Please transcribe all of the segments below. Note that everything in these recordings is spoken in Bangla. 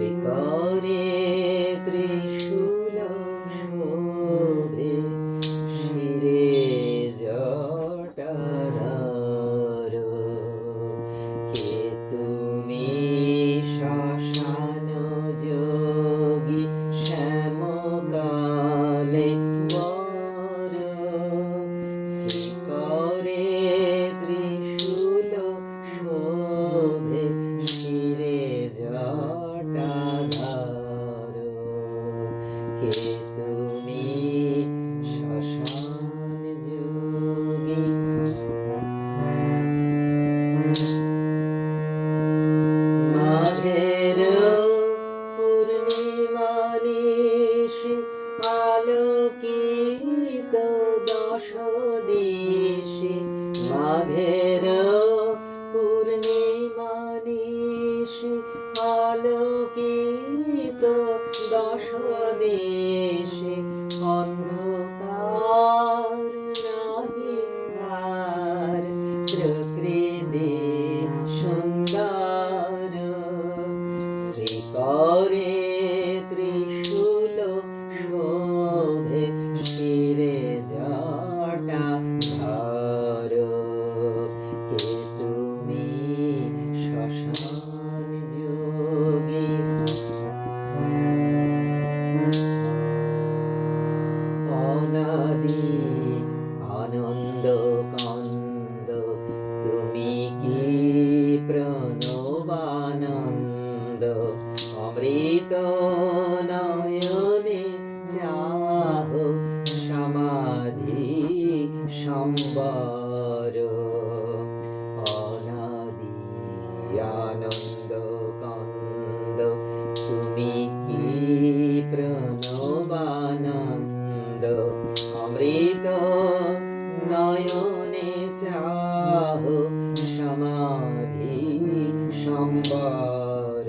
这个。আলোকিত দশ দেশে মাঘের পূর্ণিমানিশে আলোকিত দশ দেশে আনন্দ কন্দ তুমি কি প্রণবানন্দ? অমৃত নয়নে চাহ সমাধি সম্বর। অনাদি আনন্দ কন্দ, তুমি কি প্রণবানন্দ? অমৃত সম্বর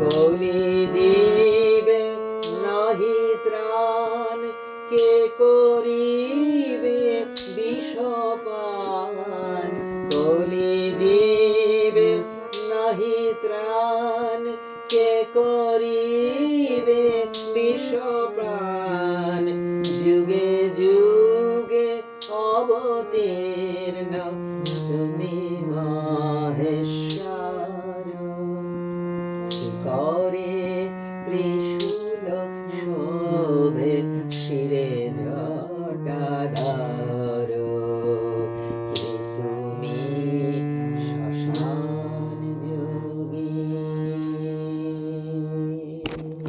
কলি জীবে নাহি ত্রাণ, কে করিবে বিষপান কলি জীবে নাহি ত্রাণ, কে করিবে বিষপ্রাণ যুগে যুগে অবতীর্ণ তুমি Три.